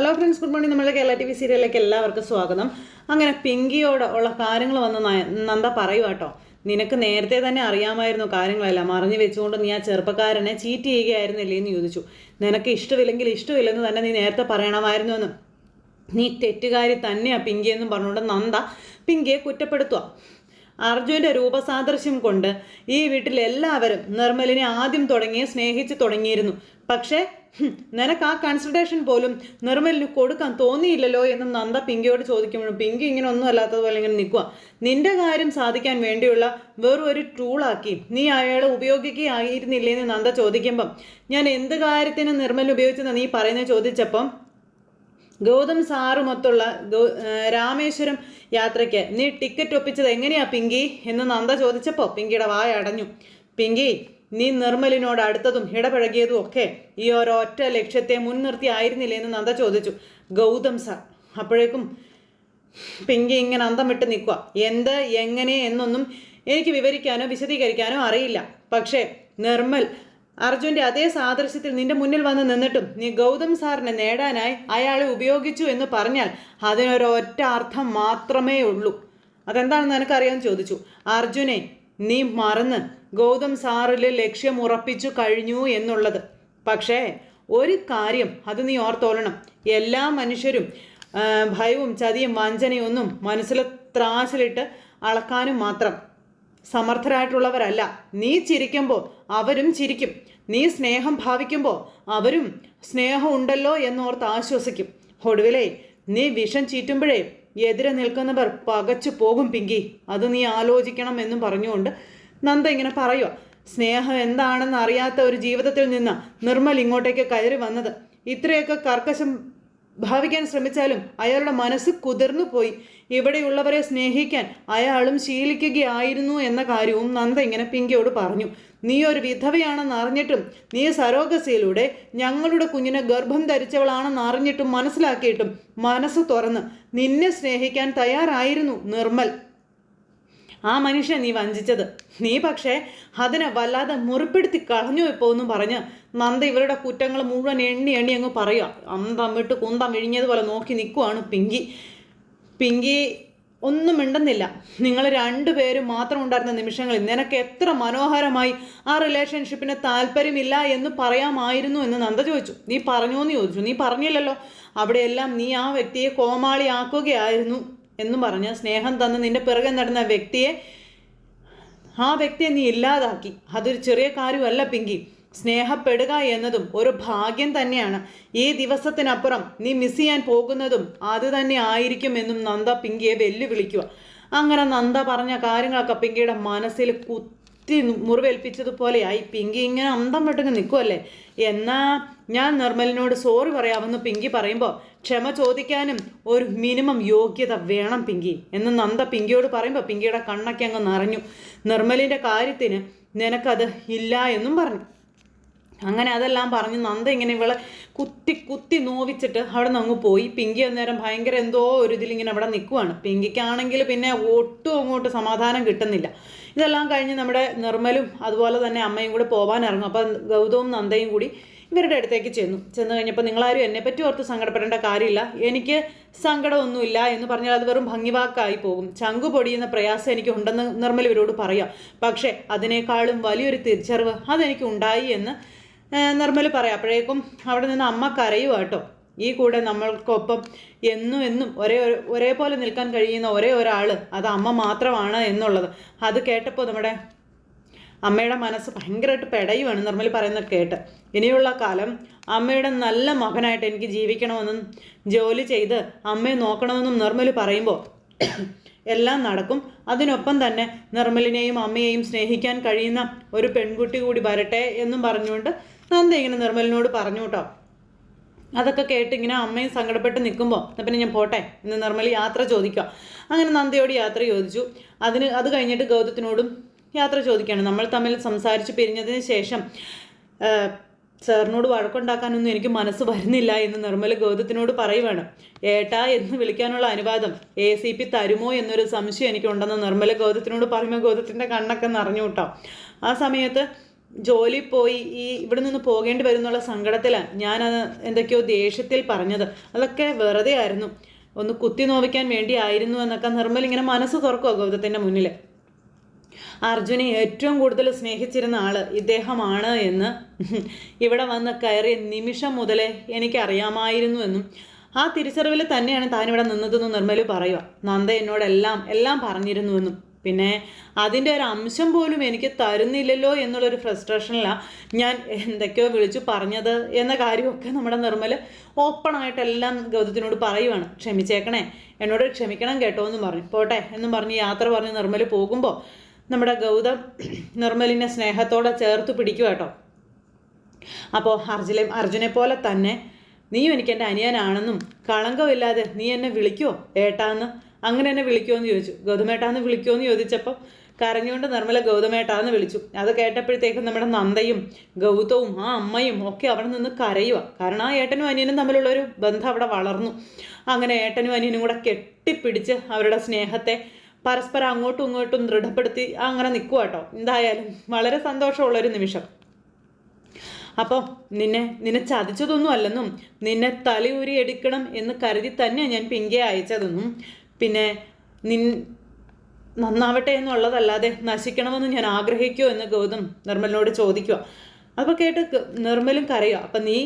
Hello friends good morning നമ്മുടെ Kerala T V സീരിയലിലേക്ക് എല്ലാവർക്കും സ്വാഗതം. അങ്ങനെ പിങ്കിയോട് ഉള്ള കാര്യങ്ങൾ വന്ന് നന്ദ പറയുക കേട്ടോ നിനക്ക് നേരത്തെ തന്നെ അറിയാമായിരുന്നു കാര്യങ്ങളെല്ലാം. അറിഞ്ഞു വെച്ചുകൊണ്ട് നീ ആ ചെറുപ്പക്കാരനെ ചീറ്റ് ചെയ്യുകയായിരുന്നില്ലേ എന്ന് ചോദിച്ചു. നിനക്ക് ഇഷ്ടമില്ലെങ്കിൽ ഇഷ്ടമില്ലെന്ന് തന്നെ നീ നേരത്തെ പറയണമായിരുന്നു എന്ന്. നീ തെറ്റുകാരി തന്നെയാ പിങ്കി എന്നും പറഞ്ഞുകൊണ്ട് നന്ദ പിങ്കിയെ കുറ്റപ്പെടുത്തുക അർജുന്റെ രൂപസാദൃശ്യം കൊണ്ട് ഈ വീട്ടിൽ എല്ലാവരും നിർമ്മലിനെ ആദ്യം തുടങ്ങിയ സ്നേഹിച്ച് തുടങ്ങിയിരുന്നു. പക്ഷേ നിനക്ക് ആ കൺസിഡറേഷൻ പോലും നിർമ്മലിന് കൊടുക്കാൻ തോന്നിയില്ലല്ലോ എന്ന് നന്ദ പിങ്കിയോട് ചോദിക്കുമ്പോഴും പിങ്കി ഇങ്ങനെ ഒന്നും അല്ലാത്തതുപോലെ ഇങ്ങനെ നിൽക്കുക നിന്റെ കാര്യം സാധിക്കാൻ വേണ്ടിയുള്ള വെറും ഒരു ടൂളാക്കി നീ അയാളെ ഉപയോഗിക്കുകയായിരുന്നില്ലേ എന്ന് നന്ദ ചോദിക്കുമ്പം ഞാൻ എന്ത് കാര്യത്തിന് നിർമ്മൽ ഉപയോഗിച്ചെന്ന് നീ പറയുന്നത്? ചോദിച്ചപ്പം ഗൗതം സാറുമൊത്തുള്ള രാമേശ്വരം യാത്രയ്ക്ക് നീ ടിക്കറ്റ് ഒപ്പിച്ചത് എങ്ങനെയാ പിങ്കി? എന്ന് നന്ദ ചോദിച്ചപ്പോൾ പിങ്കിയുടെ വായ അടഞ്ഞു. പിങ്കി നീ നിർമ്മലിനോട് അടുത്തതും ഇടപഴകിയതും ഒക്കെ ഈ ഒരൊറ്റ ലക്ഷ്യത്തെ മുൻനിർത്തി ആയിരുന്നില്ലേ എന്ന് നന്ദ ചോദിച്ചു. ഗൗതം സർ അപ്പോഴേക്കും പിങ്കി ഇങ്ങനെ അന്തം വിട്ട് നിൽക്കുക എന്ത് എങ്ങനെ എന്നൊന്നും എനിക്ക് വിവരിക്കാനോ വിശദീകരിക്കാനോ അറിയില്ല. പക്ഷേ നിർമ്മൽ അർജുന്റെ അതേ സാദൃശ്യത്തിൽ നിന്റെ മുന്നിൽ വന്ന് നിന്നിട്ടും നീ ഗൗതം സാറിനെ നേടാനായി അയാളെ ഉപയോഗിച്ചു എന്ന് പറഞ്ഞാൽ അതിനൊരൊറ്റ അർത്ഥം മാത്രമേ ഉള്ളൂ. അതെന്താണെന്ന് എനിക്കറിയാമെന്ന് ചോദിച്ചു. അർജുനെ നീ മറന്ന് ഗൗതം സാറിൽ ലക്ഷ്യം ഉറപ്പിച്ചു കഴിഞ്ഞു എന്നുള്ളത്. പക്ഷേ ഒരു കാര്യം അത് നീ ഓർത്തോളണം. എല്ലാ മനുഷ്യരും ഭയവും ചതിയും വഞ്ചനയൊന്നും മനസ്സിൽ ത്രാശിലിട്ട് അളക്കാനും മാത്രം. സമർത്ഥരായിട്ടുള്ളവരല്ല. നീ ചിരിക്കുമ്പോൾ അവരും ചിരിക്കും. നീ സ്നേഹം ഭാവിക്കുമ്പോൾ അവരും സ്നേഹമുണ്ടല്ലോ എന്നോർത്ത് ആശ്വസിക്കും. ഒടുവിലേ നീ വിഷം ചീറ്റുമ്പോഴേ എതിരെ നിൽക്കുന്നവർ പകച്ചു പോകും പിങ്കി. അത് നീ ആലോചിക്കണം എന്നും പറഞ്ഞുകൊണ്ട് നന്ദ ഇങ്ങനെ പറയുക സ്നേഹം എന്താണെന്ന് അറിയാത്ത ഒരു ജീവിതത്തിൽ നിന്ന് നിർമ്മൽ ഇങ്ങോട്ടേക്ക് കയറി വന്നത്. ഇത്രയൊക്കെ കർക്കശം ഭാവിക്കാൻ ശ്രമിച്ചാലും അയാളുടെ മനസ്സ് കുതിർന്നു പോയി. ഇവിടെയുള്ളവരെ സ്നേഹിക്കാൻ അയാളും ശീലിക്കുകയായിരുന്നു എന്ന കാര്യവും നന്ദ ഇങ്ങനെ പിങ്കിയോട് പറഞ്ഞു. നീ ഒരു വിധവയാണെന്ന് അറിഞ്ഞിട്ടും നീ സരോഗസിയിലൂടെ ഞങ്ങളുടെ കുഞ്ഞിനെ ഗർഭം ധരിച്ചവളാണെന്ന് അറിഞ്ഞിട്ടും മനസ്സിലാക്കിയിട്ടും മനസ്സ് തുറന്ന് നിന്നെ സ്നേഹിക്കാൻ തയ്യാറായിരുന്നു നിർമ്മൽ. ആ മനുഷ്യൻ നീ വഞ്ചിച്ചത്. നീ പക്ഷേ അതിനെ വല്ലാതെ മുറിപ്പെടുത്തി കളഞ്ഞു എന്നും പറഞ്ഞ് നന്ദ ഇവരുടെ കുറ്റങ്ങൾ മുഴുവൻ എണ്ണി എണ്ണി അങ്ങ് പറയുക. അന്തം വിട്ട് കുന്തം വിഴിഞ്ഞതുപോലെ നോക്കി നിൽക്കുവാണ് പിങ്കി. പിങ്കി ഒന്നും മിണ്ടുന്നില്ല. നിങ്ങൾ രണ്ടുപേരും മാത്രം ഉണ്ടായിരുന്ന നിമിഷങ്ങളിൽ നിനക്ക് എത്ര മനോഹരമായി ആ റിലേഷൻഷിപ്പിന് താല്പര്യമില്ല എന്ന് പറയാമായിരുന്നു എന്ന് നന്ദ ചോദിച്ചു. നീ പറഞ്ഞു എന്ന് ചോദിച്ചു. നീ പറഞ്ഞില്ലല്ലോ. അവിടെയെല്ലാം നീ ആ വ്യക്തിയെ കോമാളിയാക്കുകയായിരുന്നു എന്ന് പറഞ്ഞ് സ്നേഹം തന്ന് നിന്റെ പിറകെ നടന്ന വ്യക്തിയെ ആ വ്യക്തിയെ നീ ഇല്ലാതാക്കി. അതൊരു ചെറിയ കാര്യമല്ല പിങ്കി. സ്നേഹപ്പെടുക എന്നതും ഒരു ഭാഗ്യം തന്നെയാണ്. ഈ ദിവസത്തിനപ്പുറം നീ മിസ് ചെയ്യാൻ പോകുന്നതും അത് തന്നെ ആയിരിക്കും എന്നും നന്ദ പിങ്കിയെ വെല്ലുവിളിക്കുക. അങ്ങനെ നന്ദ പറഞ്ഞ കാര്യങ്ങളൊക്കെ പിങ്കിയുടെ മനസ്സിൽ കുത്തി മുറിവേൽപ്പിച്ചതുപോലെയായി. പിങ്കി ഇങ്ങനെ അന്തം വിട്ടങ്ങ് നിൽക്കുമല്ലേ എന്നാ ഞാൻ നിർമ്മലിനോട് സോറി പറയാമെന്ന് പിങ്കി പറയുമ്പോൾ ക്ഷമ ചോദിക്കാനും ഒരു മിനിമം യോഗ്യത വേണം പിങ്കി എന്ന് നന്ദ പിങ്കിയോട് പറയുമ്പോൾ പിങ്കിയുടെ കണ്ണൊക്കെ അങ്ങ് നിറഞ്ഞു. നിർമ്മലിന്റെ കാര്യത്തിന് നിനക്കത് ഇല്ല എന്നും പറഞ്ഞു. അങ്ങനെ അതെല്ലാം പറഞ്ഞ് നന്ദ ഇങ്ങനെ ഇവളെ കുത്തി കുത്തി നോവിച്ചിട്ട് അവിടെ നിന്ന് അങ്ങ് പോയി. പിങ്കി അന്നേരം ഭയങ്കര എന്തോ ഒരു ഇതിലിങ്ങനെ അവിടെ നിൽക്കുവാണ് പിങ്കിക്കാണെങ്കിൽ പിന്നെ ഒട്ടും അങ്ങോട്ട് സമാധാനം കിട്ടുന്നില്ല. ഇതെല്ലാം കഴിഞ്ഞ് നമ്മുടെ നിർമ്മലും അതുപോലെ തന്നെ അമ്മയും കൂടി പോകാൻ ഇറങ്ങും. അപ്പം ഗൗതവും നന്ദയും കൂടി ഇവരുടെ അടുത്തേക്ക് ചെന്നു. ചെന്ന് കഴിഞ്ഞപ്പോൾ നിങ്ങളാരും എന്നെപ്പറ്റി ഓർത്ത് സങ്കടപ്പെടേണ്ട കാര്യമില്ല. എനിക്ക് സങ്കടമൊന്നുമില്ല എന്ന് പറഞ്ഞാൽ അത് വെറും ഭംഗിവാക്കായി പോകും. ചങ്കു പൊടിയുന്ന പ്രയാസം എനിക്ക് ഉണ്ടെന്ന് നിർമ്മൽ ഇവരോട് പറയാം. പക്ഷേ അതിനേക്കാളും വലിയൊരു തിരിച്ചറിവ് അതെനിക്ക് ഉണ്ടായി എന്ന് നിർമ്മൽ പറയാം. അപ്പോഴേക്കും അവിടെ നിന്ന് അമ്മ കരയുക കേട്ടോ. ഈ കൂടെ നമ്മൾക്കൊപ്പം എന്നും എന്നും ഒരേ ഒരു- ഒരേപോലെ നിൽക്കാൻ കഴിയുന്ന ഒരേ ഒരാൾ അത് അമ്മ മാത്രമാണ് എന്നുള്ളത്. അത് കേട്ടപ്പോൾ നമ്മുടെ അമ്മയുടെ മനസ്സ് ഭയങ്കരമായിട്ട് പെടയുവാണ് നിർമ്മൽ പറയുന്നത് കേട്ട്. ഇനിയുള്ള കാലം അമ്മയുടെ നല്ല മകനായിട്ട് എനിക്ക് ജീവിക്കണമെന്നും ജോലി ചെയ്ത് അമ്മയെ നോക്കണമെന്നും നിർമ്മൽ പറയുമ്പോൾ എല്ലാം നടക്കും. അതിനൊപ്പം തന്നെ നിർമ്മലിനെയും അമ്മയെയും സ്നേഹിക്കാൻ കഴിയുന്ന ഒരു പെൺകുട്ടി കൂടി വരട്ടെ എന്നും പറഞ്ഞുകൊണ്ട് നന്ദ ഇങ്ങനെ നിർമ്മലിനോട് പറഞ്ഞു കേട്ടോ അതൊക്കെ കേട്ട് ഇങ്ങനെ അമ്മയും സങ്കടപ്പെട്ട് നിൽക്കുമ്പോൾ എന്നാൽ പിന്നെ ഞാൻ പോട്ടെ എന്ന് നിർമ്മലി യാത്ര ചോദിക്കുക അങ്ങനെ നന്ദിയോട് യാത്ര ചോദിച്ചു. അതിന് അത് കഴിഞ്ഞിട്ട് ഗൗതത്തിനോടും യാത്ര ചോദിക്കുകയാണ് നമ്മൾ തമ്മിൽ സംസാരിച്ച് പിരിഞ്ഞതിന് ശേഷം സാറിനോട് വഴക്കുണ്ടാക്കാനൊന്നും എനിക്ക് മനസ്സ് വരുന്നില്ല എന്ന് നിർമ്മല ഗൗതത്തിനോട് പറയുവാണ്. ഏട്ടാ എന്ന് വിളിക്കാനുള്ള അനുവാദം എ സി പി തരുമോ എന്നൊരു സംശയം എനിക്കുണ്ടെന്ന് നിർമ്മല ഗൗതത്തിനോട് പറയുമ്പോൾ ഗൗതത്തിന്റെ കണ്ണൊക്കെ നിറഞ്ഞു കേട്ടോ ആ സമയത്ത് ജോലി പോയി ഈ ഇവിടെ നിന്ന് പോകേണ്ടി വരും എന്നുള്ള സങ്കടത്തിലാണ് ഞാനത് എന്തൊക്കെയോ ദേഷ്യത്തിൽ പറഞ്ഞത്. അതൊക്കെ വെറുതെ ആയിരുന്നു. ഒന്ന് കുത്തി നോവിക്കാൻ വേണ്ടി ആയിരുന്നു എന്നൊക്കെ നിർമ്മൽ ഇങ്ങനെ മനസ്സ് തുറക്കുക ഗൗതത്തിന്റെ മുന്നിൽ അർജുനെ ഏറ്റവും കൂടുതൽ സ്നേഹിച്ചിരുന്ന ആൾ ഇദ്ദേഹമാണ് എന്ന് ഇവിടെ വന്ന് കയറിയ നിമിഷം മുതലേ എനിക്കറിയാമായിരുന്നു എന്നും. ആ തിരിച്ചറിവിൽ തന്നെയാണ് താനിവിടെ നിന്നതെന്ന് നിർമ്മൽ പറയുക നന്ദ എന്നോടെല്ലാം എല്ലാം പറഞ്ഞിരുന്നുവെന്നും പിന്നെ അതിന്റെ ഒരു അംശം പോലും എനിക്ക് തരുന്നില്ലല്ലോ എന്നുള്ളൊരു ഫ്രസ്ട്രേഷനിലാണ് ഞാൻ എന്തൊക്കെയോ വിളിച്ചു പറഞ്ഞത് എന്ന കാര്യമൊക്കെ നമ്മുടെ നിർമ്മൽ ഓപ്പണായിട്ടെല്ലാം ഗൗതത്തിനോട് പറയുവാണ്. ക്ഷമിച്ചേക്കണേ. എന്നോട് ക്ഷമിക്കണം കേട്ടോ എന്നും പറഞ്ഞു. പോട്ടെ എന്നും പറഞ്ഞ് യാത്ര പറഞ്ഞ് നിർമ്മൽ പോകുമ്പോൾ നമ്മുടെ ഗൗതം നിർമ്മലിനെ സ്നേഹത്തോടെ ചേർത്ത് പിടിക്കുക കേട്ടോ. അപ്പോൾ അർജുനെ അർജുനെ പോലെ തന്നെ നീയും എനിക്ക് എന്റെ അനിയനാണെന്നും കളങ്കമില്ലാതെ നീ എന്നെ വിളിക്കുമോ ഏട്ടാന്ന് അങ്ങനെ എന്നെ വിളിക്കുമോ എന്ന് ചോദിച്ചു. ഗൗതമേട്ടാന്ന് വിളിക്കുമോ എന്ന് ചോദിച്ചപ്പോൾ കരഞ്ഞുകൊണ്ട് നിർമ്മല ഗൗതമേട്ടാന്ന് വിളിച്ചു. അത് കേട്ടപ്പോഴത്തേക്കും നമ്മുടെ നന്ദയും ഗൗതവും ആ അമ്മയും ഒക്കെ അവിടെ നിന്ന് കരയുക. കാരണം ആ ഏട്ടനും അനിയനും തമ്മിലുള്ള ഒരു ബന്ധം അവിടെ വളർന്നു. അങ്ങനെ ഏട്ടനും അനിയനും കൂടെ കെട്ടിപ്പിടിച്ച് അവരുടെ സ്നേഹത്തെ പരസ്പരം അങ്ങോട്ടും ഇങ്ങോട്ടും ദൃഢപ്പെടുത്തി അങ്ങനെ നിൽക്കുക കേട്ടോ. എന്തായാലും വളരെ സന്തോഷമുള്ളൊരു നിമിഷം. അപ്പോൾ നിന്നെ നിന്നെ ചതിച്ചതൊന്നും അല്ലെന്നും നിന്നെ തലയൂരി എടുക്കണം എന്ന് കരുതി തന്നെ ഞാൻ പിങ്കയെ അയച്ചതെന്നും പിന്നെ നിൻ നന്നാവട്ടെ എന്നുള്ളതല്ലാതെ നശിക്കണമെന്ന് ഞാൻ ആഗ്രഹിക്കുമോ എന്ന് ഗൗതം നിർമ്മലിനോട് ചോദിക്കുക അപ്പോൾ കേട്ട് നിർമ്മലും കരയുക അപ്പം നീ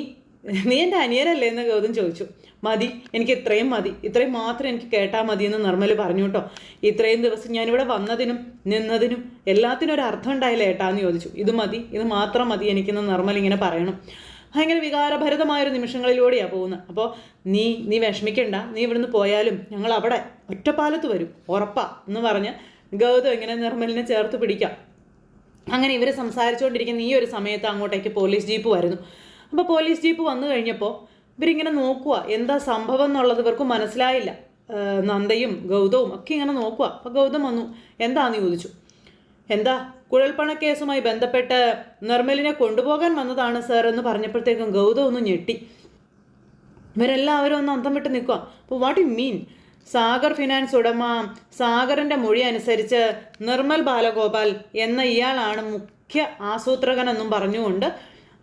നീ എന്റെ അനിയനല്ലേ എന്ന് ഗൗതം ചോദിച്ചു. മതി എനിക്ക് ഇത്രയും മതി. ഇത്രയും മാത്രം എനിക്ക് കേട്ടാൽ മതി എന്ന് നിർമ്മൽ പറഞ്ഞു കേട്ടോ. ഇത്രയും ദിവസം ഞാനിവിടെ വന്നതിനും നിന്നതിനും എല്ലാത്തിനും ഒരു അർത്ഥം ഉണ്ടായില്ല ഏട്ടാന്ന് ചോദിച്ചു. ഇത് മതി ഇത് മാത്രം മതി എനിക്കെന്ന് നിർമ്മൽ ഇങ്ങനെ പറയണം. ഭയങ്കര വികാരഭരിതമായൊരു നിമിഷങ്ങളിലൂടെയാണ് പോകുന്നത്. അപ്പോൾ നീ നീ വിഷമിക്കണ്ട. നീ ഇവിടുന്ന് പോയാലും ഞങ്ങൾ അവിടെ ഒറ്റപ്പാലത്ത് വരും. ഉറപ്പാ എന്ന് പറഞ്ഞ് ഗൗതം ഇങ്ങനെ നിർമ്മലിനെ ചേർത്ത് പിടിക്കാം. അങ്ങനെ ഇവർ സംസാരിച്ചുകൊണ്ടിരിക്കുന്ന ഈ ഒരു സമയത്ത് അങ്ങോട്ടേക്ക് പോലീസ് ജീപ്പ് വരുന്നു. അപ്പോൾ പോലീസ് ജീപ്പ് വന്നു കഴിഞ്ഞപ്പോൾ ഇവരിങ്ങനെ നോക്കുക എന്താ സംഭവം എന്നുള്ളത് ഇവർക്ക് മനസ്സിലായില്ല. നന്ദയും ഗൗതവും ഒക്കെ ഇങ്ങനെ നോക്കുക അപ്പോൾ ഗൗതം വന്നു എന്താണെന്ന് ചോദിച്ചു. എന്താ? കുഴൽപ്പണ കേസുമായി ബന്ധപ്പെട്ട് നിർമ്മലിനെ കൊണ്ടുപോകാൻ വന്നതാണ് സർ എന്ന് പറഞ്ഞപ്പോഴത്തേക്കും ഗൗതം ഒന്ന് ഞെട്ടി. ഇവരെല്ലാവരും ഒന്ന് അന്തം വിട്ട് നിൽക്കുക അപ്പോൾ what you mean Sagar finance ഉടമ സാഗറിന്റെ മൊഴി അനുസരിച്ച് നിർമ്മൽ ബാലഗോപാൽ എന്ന ഇയാളാണ് മുഖ്യ ആസൂത്രകൻ എന്നും പറഞ്ഞുകൊണ്ട്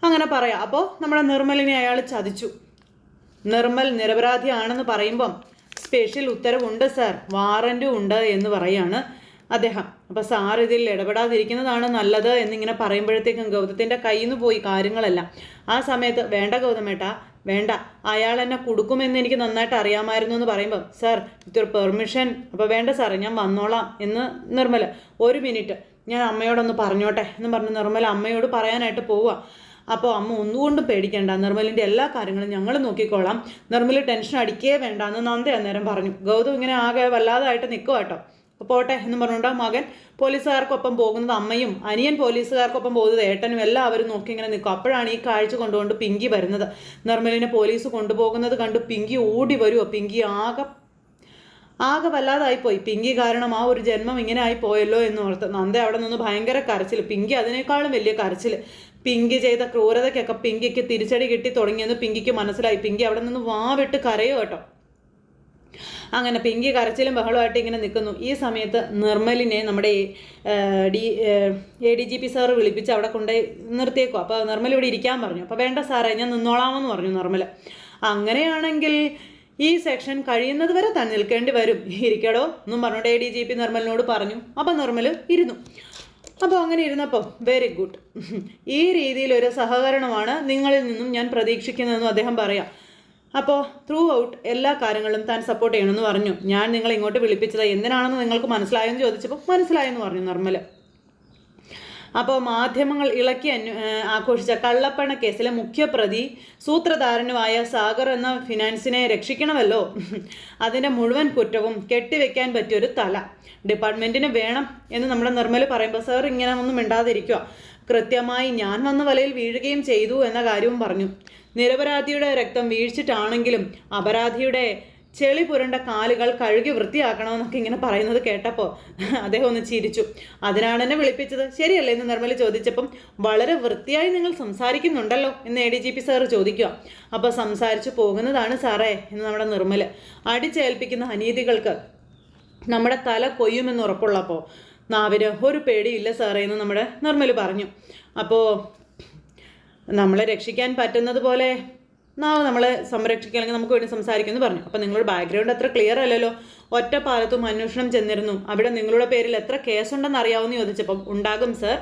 അങ്ങനെ പറയാം. അപ്പോൾ നമ്മുടെ നിർമ്മലിനെ അയാൾ ചതിച്ചു. നിർമ്മൽ നിരപരാധിയാണെന്ന് പറയുമ്പം സ്പെഷ്യൽ ഉത്തരവുണ്ട് സാർ. വാറന്റും ഉണ്ട് എന്ന് പറയാണ്. അദ്ദേഹം. അപ്പോൾ സാർ ഇതിൽ ഇടപെടാതിരിക്കുന്നതാണ് നല്ലത് എന്നിങ്ങനെ പറയുമ്പോഴത്തേക്കും ഗൗതത്തിന്റെ കയ്യിൽ നിന്ന് പോയി കാര്യങ്ങളെല്ലാം. ആ സമയത്ത് വേണ്ട ഗൗതമേട്ട വേണ്ട അയാൾ എന്നെ കൊടുക്കുമെന്ന് എനിക്ക് നന്നായിട്ട് അറിയാമായിരുന്നു എന്ന് പറയുമ്പോൾ സാർ ഇത്തൊരു പെർമിഷൻ. അപ്പോൾ വേണ്ട സാറേ ഞാൻ വന്നോളാം. എന്ന് നിർമ്മല ഒരു മിനിറ്റ് ഞാൻ അമ്മയോടൊന്ന് പറഞ്ഞോട്ടെ. എന്ന് പറഞ്ഞ് നിർമ്മല അമ്മയോട് പറയാനായിട്ട് പോവുക അപ്പോൾ അമ്മ ഒന്നുകൊണ്ടും പേടിക്കേണ്ട. നിർമ്മലിന്റെ എല്ലാ കാര്യങ്ങളും ഞങ്ങൾ നോക്കിക്കോളാം. നിർമ്മൽ ടെൻഷൻ അടിക്കേ വേണ്ട എന്ന് നന്ദി അന്നേരം പറഞ്ഞു. ഗൗതം ഇങ്ങനെ ആകെ വല്ലാതായിട്ട് നിൽക്കുക കേട്ടോ. പോട്ടെ എന്ന് പറഞ്ഞുകൊണ്ട് മകൻ പോലീസുകാർക്കൊപ്പം പോകുന്നത് അമ്മയും അനിയൻ പോലീസുകാർക്കൊപ്പം പോകുന്നത് ഏട്ടനും എല്ലാവരും നോക്കി ഇങ്ങനെ നിൽക്കും. അപ്പോഴാണ് ഈ കാഴ്ച കൊണ്ടുകൊണ്ട് പിങ്കി വരുന്നത്. നിർമ്മലിനെ പോലീസ് കൊണ്ടുപോകുന്നത് കണ്ട് പിങ്കി ഓടി വരുമോ പിങ്കി ആകെ ആകെ വല്ലാതായിപ്പോയി പിങ്കി കാരണം ആ ഒരു ജന്മം ഇങ്ങനെ ആയി പോയല്ലോ എന്ന് ഓർത്ത് നന്ദ അവിടെ നിന്ന് ഭയങ്കര കരച്ചിൽ പിങ്കി അതിനേക്കാളും വലിയ കരച്ചിൽ പിങ്കി ചെയ്ത ക്രൂരതയ്ക്കൊക്കെ പിങ്കിക്ക് തിരിച്ചടി കിട്ടി തുടങ്ങിയെന്ന് പിങ്കിക്ക് മനസ്സിലായി. പിങ്കി അവിടെ നിന്ന് വാവിട്ട് കരയോ കേട്ടോ. അങ്ങനെ പിങ്കി കരച്ചിലും ബഹളമായിട്ട് ഇങ്ങനെ നിൽക്കുന്നു. ഈ സമയത്ത് നിർമ്മലിനെ നമ്മുടെ D A D G P sir വിളിപ്പിച്ച് അവിടെ കൊണ്ടുപോയി നിർത്തിയേക്കും. അപ്പോൾ നിർമ്മൽ ഇവിടെ ഇരിക്കാൻ പറഞ്ഞു. അപ്പോൾ വേണ്ട സാറേ ഞാൻ നിന്നോളാമെന്ന് പറഞ്ഞു നിർമ്മൽ അങ്ങനെയാണെങ്കിൽ ഈ സെക്ഷൻ കഴിയുന്നത് വരെ തന്നെ നിൽക്കേണ്ടി വരും. ഇരിക്കടോ എന്നും പറഞ്ഞോട്ടെ എ ഡി ജി പി നിർമ്മലിനോട് പറഞ്ഞു. അപ്പോൾ നിർമ്മൽ ഇരുന്നു. അപ്പോൾ അങ്ങനെ ഇരുന്നപ്പോൾ വെരി ഗുഡ് ഈ രീതിയിലൊരു സഹകരണമാണ് നിങ്ങളിൽ നിന്നും ഞാൻ പ്രതീക്ഷിക്കുന്നതെന്നും അദ്ദേഹം പറയാം. അപ്പോൾ ത്രൂ ഔട്ട് എല്ലാ കാര്യങ്ങളും താൻ സപ്പോർട്ട് ചെയ്യണമെന്ന് പറഞ്ഞു. ഞാൻ നിങ്ങളെ ഇങ്ങോട്ട് വിളിപ്പിച്ചത്. എന്തിനാണെന്ന് നിങ്ങൾക്ക് മനസ്സിലായെന്ന് ചോദിച്ചപ്പോൾ മനസ്സിലായെന്ന് പറഞ്ഞു നിർമ്മൽ അപ്പോൾ മാധ്യമങ്ങൾ ഇളക്കി അന്വ ആഘോഷിച്ച കള്ളപ്പണ കേസിലെ മുഖ്യപ്രതി സൂത്രധാരനുമായ സാഗർ എന്ന ഫിനാൻസിനെ രക്ഷിക്കണമല്ലോ. അതിന്റെ മുഴുവൻ കുറ്റവും കെട്ടിവെക്കാൻ പറ്റിയൊരു തല. ഡിപ്പാർട്ട്മെന്റിന് വേണം എന്ന് നമ്മുടെ നിർമ്മൽ പറയുമ്പോൾ സാർ ഇങ്ങനെ ഒന്നും മിണ്ടാതിരിക്കുക കൃത്യമായി ഞാൻ വന്ന വലയിൽ വീഴുകയും ചെയ്തു എന്ന കാര്യവും പറഞ്ഞു. നിരപരാധിയുടെ രക്തം വീഴ്ചിട്ടാണെങ്കിലും അപരാധിയുടെ ചെളി പുരണ്ട കാലുകൾ കഴുകി വൃത്തിയാക്കണമെന്നൊക്കെ ഇങ്ങനെ പറയുന്നത് കേട്ടപ്പോൾ അദ്ദേഹം ഒന്ന് ചിരിച്ചു. അതിനാണ് എന്നെ വിളിപ്പിച്ചത്. ശരിയല്ലേ എന്ന് നിർമ്മല ചോദിച്ചപ്പം വളരെ വൃത്തിയായി നിങ്ങൾ സംസാരിക്കുന്നുണ്ടല്ലോ എന്ന് A D G P sir ചോദിക്കുക. അപ്പോൾ സംസാരിച്ചു പോകുന്നതാണ് സാറേ എന്ന് നമ്മുടെ നിർമ്മൽ അടിച്ചേൽപ്പിക്കുന്ന അനീതികൾക്ക് നമ്മുടെ തല കൊയ്യുമെന്ന് ഉറപ്പുള്ളപ്പോൾ നാവിന് ഒരു പേടിയില്ല സാറേ എന്ന് നമ്മുടെ നിർമ്മൽ പറഞ്ഞു. അപ്പോൾ നമ്മളെ രക്ഷിക്കാൻ പറ്റുന്നത് പോലെ നാവ് നമ്മളെ സംരക്ഷിക്കുകയാണെങ്കിൽ നമുക്ക് വേണ്ടി സംസാരിക്കുമെന്ന് പറഞ്ഞു. അപ്പോൾ നിങ്ങളുടെ ബാക്ക്ഗ്രൗണ്ട് അത്ര ക്ലിയർ അല്ലല്ലോ. ഒറ്റ പാലത്തും അന്വേഷണം ചെന്നിരുന്നു. അവിടെ നിങ്ങളുടെ പേരിൽ എത്ര കേസുണ്ടെന്ന് അറിയാവുന്ന ചോദിച്ചപ്പം ഉണ്ടാകും സർ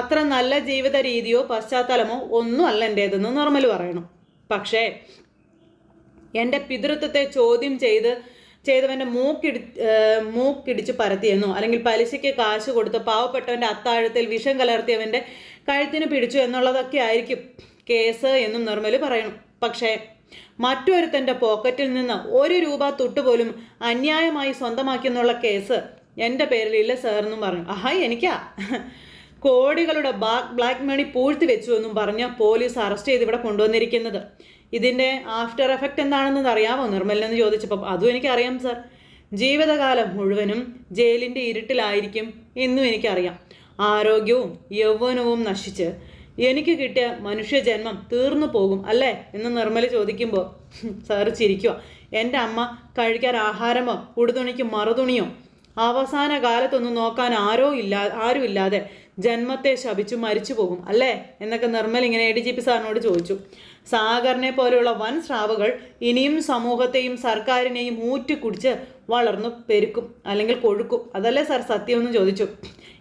അത്ര നല്ല ജീവിത രീതിയോ പശ്ചാത്തലമോ ഒന്നും അല്ല എന്റേതെന്ന് നോർമൽ പറയണം. പക്ഷേ എന്റെ പിതൃത്വത്തെ ചോദ്യം ചെയ്ത് ചെയ്തവന്റെ മൂക്കിടി മൂക്കിടിച്ച് പരത്തിയെന്നോ അല്ലെങ്കിൽ പലിശയ്ക്ക് കാശ് കൊടുത്ത് പാവപ്പെട്ടവന്റെ അത്താഴത്തിൽ വിഷം കലർത്തിയവന്റെ കഴുത്തിന് പിടിച്ചു എന്നുള്ളതൊക്കെ ആയിരിക്കും കേസ് എന്നും നിർമ്മൽ പറയണം. പക്ഷേ മറ്റൊരുത്തന്റെ പോക്കറ്റിൽ നിന്ന് ഒരു രൂപ തൊട്ടുപോലും അന്യായമായി സ്വന്തമാക്കി എന്നുള്ള കേസ് എന്റെ പേരിലില്ല സാർ എന്നും പറഞ്ഞു. ആഹാ എനിക്കാ? കോടികളുടെ ബ്ലാക്ക് മണി പൂഴ്ത്തി വെച്ചു എന്നും പറഞ്ഞ് പോലീസ് അറസ്റ്റ് ചെയ്ത് ഇവിടെ കൊണ്ടുവന്നിരിക്കുന്നത്. ഇതിന്റെ ആഫ്റ്റർ എഫക്റ്റ് എന്താണെന്ന് അറിയാമോ നിർമ്മലിനെന്ന് ചോദിച്ചപ്പോൾ അതും എനിക്കറിയാം സർ ജീവിതകാലം മുഴുവനും ജയിലിന്റെ ഇരുട്ടിലായിരിക്കും എന്നും എനിക്കറിയാം. ആരോഗ്യവും യൗവനവും നശിച്ച് എനിക്ക് കിട്ടിയ മനുഷ്യജന്മം തീർന്നു പോകും അല്ലേ? എന്ന് നിർമ്മല ചോദിക്കുമ്പോൾ സാറ് ചിരിക്കുക എന്റെ അമ്മ കഴിക്കാൻ ആഹാരമോ ഉടുതുണിക്ക് മറുതുണിയോ അവസാന കാലത്തൊന്നും നോക്കാൻ ആരോ ഇല്ലാ ആരും ഇല്ലാതെ ജന്മത്തെ ശപിച്ചു മരിച്ചു പോകും അല്ലേ? എന്നൊക്കെ നിർമ്മൽ ഇങ്ങനെ എ ഡി ജി പി സാറിനോട് ചോദിച്ചു. സാഗറിനെ പോലെയുള്ള വൻ സ്രാവുകൾ ഇനിയും സമൂഹത്തെയും സർക്കാരിനെയും ഊറ്റിക്കുടിച്ച് വളർന്നു പെരുക്കും അല്ലെങ്കിൽ കൊഴുക്കും. അതല്ലേ സാർ സത്യമെന്ന് ചോദിച്ചു.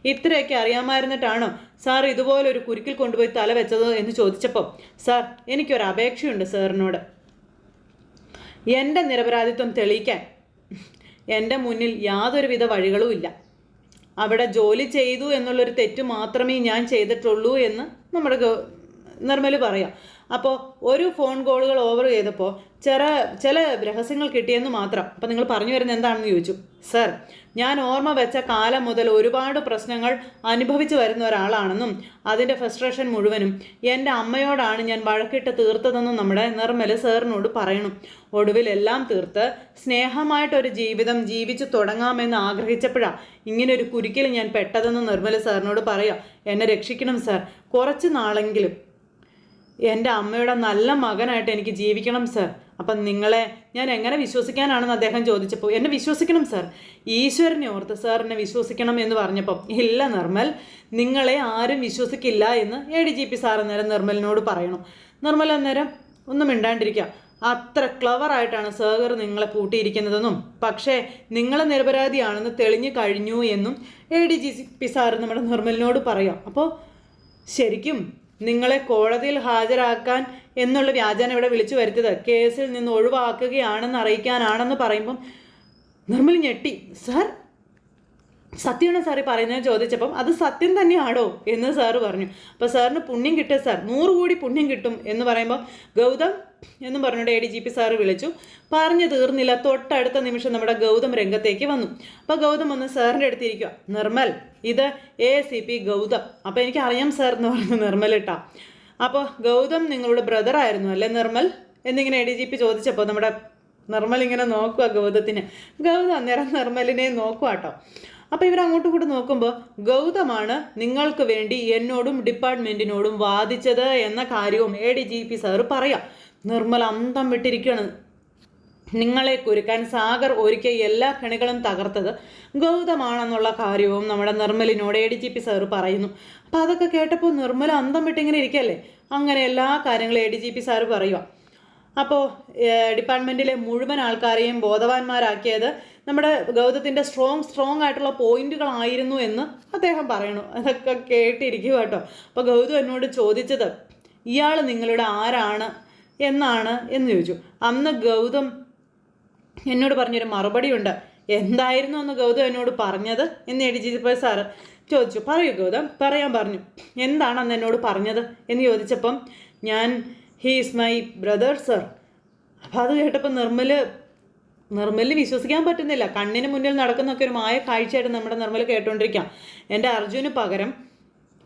ഇത്രയൊക്കെ അറിയാമായിരുന്നിട്ടാണോ സാർ ഇതുപോലൊരു കുരുക്കിൽ കൊണ്ടുപോയി തല വെച്ചത് എന്ന് ചോദിച്ചപ്പോൾ സാർ എനിക്കൊരു അപേക്ഷയുണ്ട് സാറിനോട്. എന്റെ നിരപരാധിത്വം തെളിയിക്കാൻ. എന്റെ മുന്നിൽ യാതൊരുവിധ വഴികളും ഇല്ല അവിടെ ജോലി ചെയ്തു എന്നുള്ളൊരു തെറ്റ് മാത്രമേ ഞാൻ ചെയ്തിട്ടുള്ളൂ എന്ന് നമ്മുടെ നിർമ്മൽ പറയാം. അപ്പോൾ ഒരു ഫോൺ കോളുകൾ ഓവർ ചെയ്തപ്പോൾ ചില ചില രഹസ്യങ്ങൾ കിട്ടിയെന്ന് മാത്രം. അപ്പം നിങ്ങൾ പറഞ്ഞു വരുന്നത് എന്താണെന്ന് ചോദിച്ചു. സർ ഞാൻ ഓർമ്മ വെച്ച കാലം മുതൽ ഒരുപാട് പ്രശ്നങ്ങൾ അനുഭവിച്ചു വരുന്ന ഒരാളാണെന്നും അതിന്റെ ഫ്രസ്ട്രേഷൻ മുഴുവനും എന്റെ അമ്മയോടാണ് ഞാൻ വഴക്കിട്ട് തീർത്തതെന്നും നമ്മുടെ നിർമ്മൽ സാറിനോട് പറയണം. ഒടുവിൽ എല്ലാം തീർത്ത് സ്നേഹമായിട്ടൊരു ജീവിതം ജീവിച്ചു തുടങ്ങാമെന്ന് ആഗ്രഹിച്ചപ്പോഴാണ് ഒരു കുരുക്കിൽ ഞാൻ പെട്ടതെന്ന് നിർമ്മൽ സാറിനോട് പറയാം. എന്നെ രക്ഷിക്കണം സാർ. കുറച്ച് നാളെങ്കിലും എന്റെ അമ്മയുടെ നല്ല മകനായിട്ട് എനിക്ക് ജീവിക്കണം സർ. അപ്പം നിങ്ങളെ ഞാൻ എങ്ങനെ വിശ്വസിക്കാനാണെന്ന് അദ്ദേഹം ചോദിച്ചപ്പോൾ എന്നെ വിശ്വസിക്കണം സാർ ഈശ്വരനെ ഓർത്ത് എന്നെ വിശ്വസിക്കണം എന്ന് പറഞ്ഞപ്പം ഇല്ല നിർമ്മൽ. നിങ്ങളെ ആരും വിശ്വസിക്കില്ല എന്ന് A D G P sir അന്നേരം നിർമ്മലിനോട് പറയണം. നിർമ്മൽ അന്നേരം ഒന്നും മിണ്ടാണ്ടിരിക്കുക അത്ര ക്ലവറായിട്ടാണ് സേഗർ നിങ്ങളെ കൂട്ടിയിരിക്കുന്നതെന്നും പക്ഷേ നിങ്ങളെ നിരപരാധിയാണെന്ന് തെളിഞ്ഞു കഴിഞ്ഞു എന്നും A D G P sir നമ്മുടെ നിർമ്മലിനോട് പറയാം. അപ്പോൾ ശരിക്കും നിങ്ങളെ കോടതിയിൽ ഹാജരാക്കാൻ എന്നുള്ള വ്യാജാനം ഇവിടെ വിളിച്ചു വരുത്തിയത്. കേസിൽ നിന്ന് ഒഴിവാക്കുകയാണെന്ന് അറിയിക്കാനാണെന്ന് പറയുമ്പം നിർമ്മൽ ഞെട്ടി. സാർ സത്യമാണ് സാറ് പറയുന്നത് ചോദിച്ചപ്പം അത് സത്യം തന്നെയാണോ എന്ന് സാറ് പറഞ്ഞു. അപ്പോൾ സാറിന് പുണ്യം കിട്ടുക സാർ നൂറ് കോടി പുണ്യം കിട്ടും എന്ന് പറയുമ്പോൾ ഗൗതം എന്നും പറഞ്ഞുകൊണ്ട് A D G P sir വിളിച്ചു. പറഞ്ഞു തീർന്നില്ല തൊട്ടടുത്ത നിമിഷം നമ്മുടെ ഗൗതം രംഗത്തേക്ക് വന്നു. അപ്പോൾ ഗൗതം വന്ന് സാറിന്റെ അടുത്തിരിക്കുക നിർമ്മൽ ഇത് എ സി പി ഗൗതം. അപ്പോൾ എനിക്ക് അറിയാം സാർ എന്ന് പറഞ്ഞു നിർമ്മൽ ഇട്ടാ. അപ്പോൾ ഗൗതം നിങ്ങളുടെ ബ്രദറായിരുന്നു അല്ലേ നിർമ്മൽ? എന്നിങ്ങനെ എ ഡി ജി പി ചോദിച്ചപ്പോൾ നമ്മുടെ നിർമ്മൽ ഇങ്ങനെ നോക്കുക ഗൗതത്തിന്. ഗൗതം അന്നേരം നിർമ്മലിനെ നോക്കുക കേട്ടോ അപ്പോൾ ഇവർ അങ്ങോട്ടും ഇങ്ങോട്ടും നോക്കുമ്പോൾ ഗൗതമാണ് നിങ്ങൾക്ക് വേണ്ടി എന്നോടും ഡിപ്പാർട്ട്മെന്റിനോടും വാദിച്ചത് എന്ന കാര്യവും A D G P sir പറയാം. നിർമ്മല അന്തം വിട്ടിരിക്കുകയാണ് നിങ്ങളെ കുരുക്കാൻ സാഗർ ഒരുക്കിയ എല്ലാ കണികളും തകർത്തത് ഗൗതമാണെന്നുള്ള കാര്യവും നമ്മുടെ നിർമ്മലിനോട് A D G P sir പറയുന്നു. അപ്പോൾ അതൊക്കെ കേട്ടപ്പോൾ നിർമ്മല അന്തം വിട്ടിങ്ങനെ ഇരിക്കല്ലേ? അങ്ങനെ എല്ലാ കാര്യങ്ങളും A D G P sir പറയുക അപ്പോൾ ഡിപ്പാർട്ട്മെന്റിലെ മുഴുവൻ ആൾക്കാരെയും ബോധവാന്മാരാക്കിയത് നമ്മുടെ ഗൗതത്തിന്റെ സ്ട്രോങ് സ്ട്രോങ് ആയിട്ടുള്ള പോയിന്റുകളായിരുന്നു എന്ന് അദ്ദേഹം പറയണു അതൊക്കെ കേട്ടിരിക്കുക കേട്ടോ. അപ്പോൾ ഗൗതം എന്നോട് ചോദിച്ചത് ഇയാൾ നിങ്ങളുടെ ആരാണ്? എന്നാണ്? എന്ന് ചോദിച്ചു. അന്ന് ഗൗതം എന്നോട് പറഞ്ഞൊരു മറുപടിയുണ്ട്. എന്തായിരുന്നു എന്ന് ഗൗതം എന്നോട് പറഞ്ഞത്? എന്ന് എടിജിപ്പോൾ സാറ് ചോദിച്ചു. പറയൂ ഗൗതം പറയാൻ പറഞ്ഞു. എന്താണ് അന്ന് എന്നോട് പറഞ്ഞത്? എന്ന് ചോദിച്ചപ്പം ഞാൻ ഹീസ് മൈ ബ്രദർ സർ അപ്പം അത് കേട്ടപ്പോൾ നിർമ്മൽ നിർമ്മലിന് വിശ്വസിക്കാൻ പറ്റുന്നില്ല. കണ്ണിന് മുന്നിൽ നടക്കുന്നൊക്കെ ഒരു മായ കാഴ്ചയായിട്ട് നമ്മുടെ നിർമ്മൽ കേട്ടോണ്ടിരിക്കാം. എന്റെ അർജുന് പകരം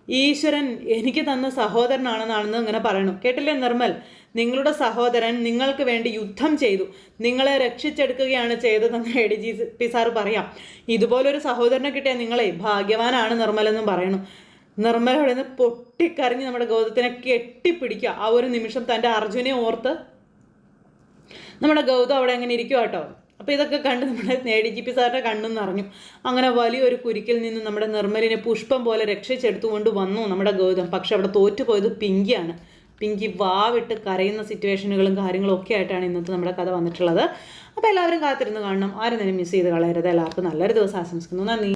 ഈശ്വരൻ എനിക്ക് തന്ന സഹോദരനാണെന്നാണെന്ന് ഇങ്ങനെ പറയണു. കേട്ടില്ലേ നിർമ്മൽ? നിങ്ങളുടെ സഹോദരൻ നിങ്ങൾക്ക് വേണ്ടി യുദ്ധം ചെയ്തു. നിങ്ങളെ രക്ഷിച്ചെടുക്കുകയാണ് ചെയ്തതെന്ന് A D G P sir പറയാം. ഇതുപോലൊരു സഹോദരനെ കിട്ടിയ നിങ്ങളെ ഭാഗ്യവാനാണ് നിർമ്മലെന്നും പറയണു. നിർമ്മല അവിടെ നിന്ന് പൊട്ടിക്കറിഞ്ഞ് നമ്മുടെ ഗൗതത്തിനെ കെട്ടിപ്പിടിക്കുക. ആ ഒരു നിമിഷം തന്റെ അർജുനെ ഓർത്ത് നമ്മുടെ ഗൗതം അവിടെ അങ്ങനെ ഇരിക്കുക കേട്ടോ. അപ്പോൾ ഇതൊക്കെ കണ്ട് നമ്മുടെ എ ഡി ജി പി സാറിന്റെ കണ്ണും നിറഞ്ഞു. അങ്ങനെ വലിയൊരു കുരുക്കിൽ നിന്ന് നമ്മുടെ നിർമ്മലിനെ പുഷ്പം പോലെ രക്ഷിച്ചെടുത്തുകൊണ്ട് വന്നു നമ്മുടെ ഗൗതം. പക്ഷെ അവിടെ തോറ്റുപോയത് പിങ്കിയാണ്. പിങ്കി വാവിട്ട് കരയുന്ന സിറ്റുവേഷനുകളും കാര്യങ്ങളും ഒക്കെ ആയിട്ടാണ് ഇന്നത്തെ നമ്മുടെ കഥ വന്നിട്ടുള്ളത്. അപ്പോൾ എല്ലാവരും കാത്തിരുന്ന് കാണണം. ആരും തന്നെ മിസ് ചെയ്ത് കളയരുത്. എല്ലാവർക്കും നല്ലൊരു ദിവസം ആശംസിക്കുന്നു. നന്ദി.